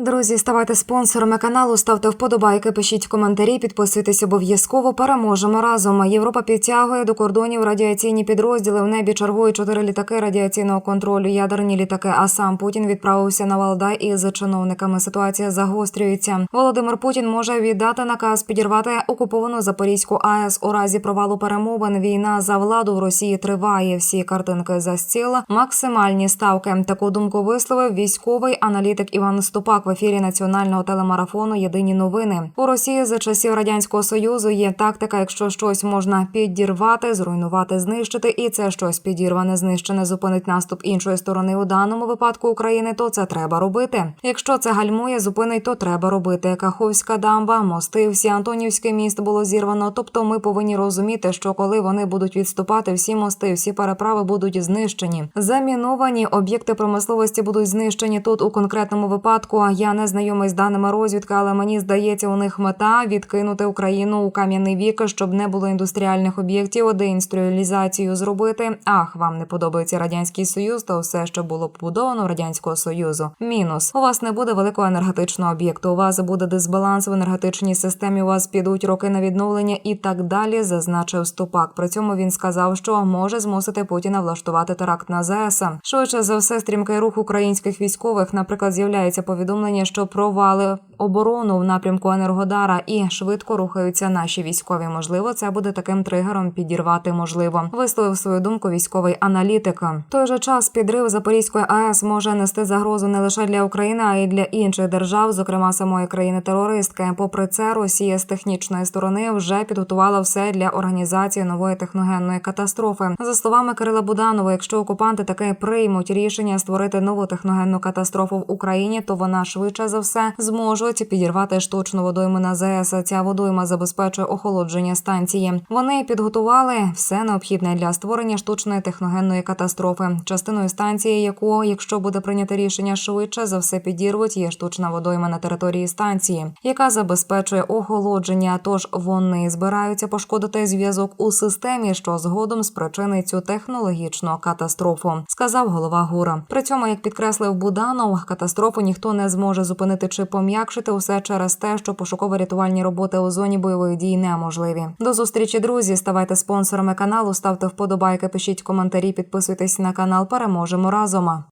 Друзі, ставайте спонсорами каналу, ставте вподобайки, пишіть коментарі, підписуйтесь обов'язково. Переможемо разом. Європа підтягує до кордонів радіаційні підрозділи. В небі чергують чотири літаки радіаційного контролю, ядерні літаки. А сам Путін відправився на Валдай із чиновниками. Ситуація загострюється. Володимир Путін може віддати наказ підірвати окуповану Запорізьку АЕС у разі провалу перемовин. Війна за владу в Росії триває. Всі картинки за стіл. Максимальні ставки. Таку думку висловив військовий аналітик Іван Ступак в ефірі національного телемарафону Єдині новини у Росії за часів радянського союзу є тактика, якщо щось можна підірвати, зруйнувати, знищити, і це щось підірване, знищене зупинить наступ іншої сторони. У даному випадку України, то це треба робити. Якщо це гальмує, зупинить, то треба робити. Каховська дамба, мости, всі Антонівське міст було зірвано. Тобто, ми повинні розуміти, що коли вони будуть відступати, всі мости, всі переправи будуть знищені. Заміновані об'єкти промисловості будуть знищені тут у конкретному випадку. Я не знайомий з даними розвідки, але мені здається, у них мета відкинути Україну у кам'яний вік, щоб не було індустріальних об'єктів, деінстріалізацію зробити. Ах, вам не подобається радянський союз, то все, що було побудовано радянського союзу. Мінус у вас не буде великого енергетичного об'єкту. У вас буде дисбаланс в енергетичній системі. У вас підуть роки на відновлення і так далі. Зазначив Ступак. При цьому він сказав, що може змусити Путіна влаштувати теракт на ЗС. Швидше за все, стрімкий рух українських військових, наприклад, з'являється повідомлення, що провали оборону в напрямку Енергодара і швидко рухаються наші військові. Можливо, це буде таким тригером підірвати можливо. Висловив свою думку військовий аналітик. Той же час підрив Запорізької АЕС може нести загрозу не лише для України, а й для інших держав, зокрема самої країни-терористки. Попри це, Росія з технічної сторони вже підготувала все для організації нової техногенної катастрофи. За словами Кирила Буданова, якщо окупанти таки приймуть рішення створити нову техногенну катастрофу в Україні, то вона швидше за все зможуть підірвати штучну водойму на ЗС. Ця водойма забезпечує охолодження станції. Вони підготували все необхідне для створення штучної техногенної катастрофи. Частиною станції, яку, якщо буде прийнято рішення швидше за все підірвуть, є штучна водойма на території станції, яка забезпечує охолодження. Тож вони збираються пошкодити зв'язок у системі, що згодом спричинить цю технологічну катастрофу, сказав голова ГУРа. При цьому, як підкреслив Буданов, катастрофу ніхто не зможе зупинити чи пом'якшити усе через те, що пошуково-рятувальні роботи у зоні бойових дій неможливі. До зустрічі, друзі. Ставайте спонсорами каналу, ставте вподобайки, пишіть коментарі, підписуйтесь на канал. Переможемо разом.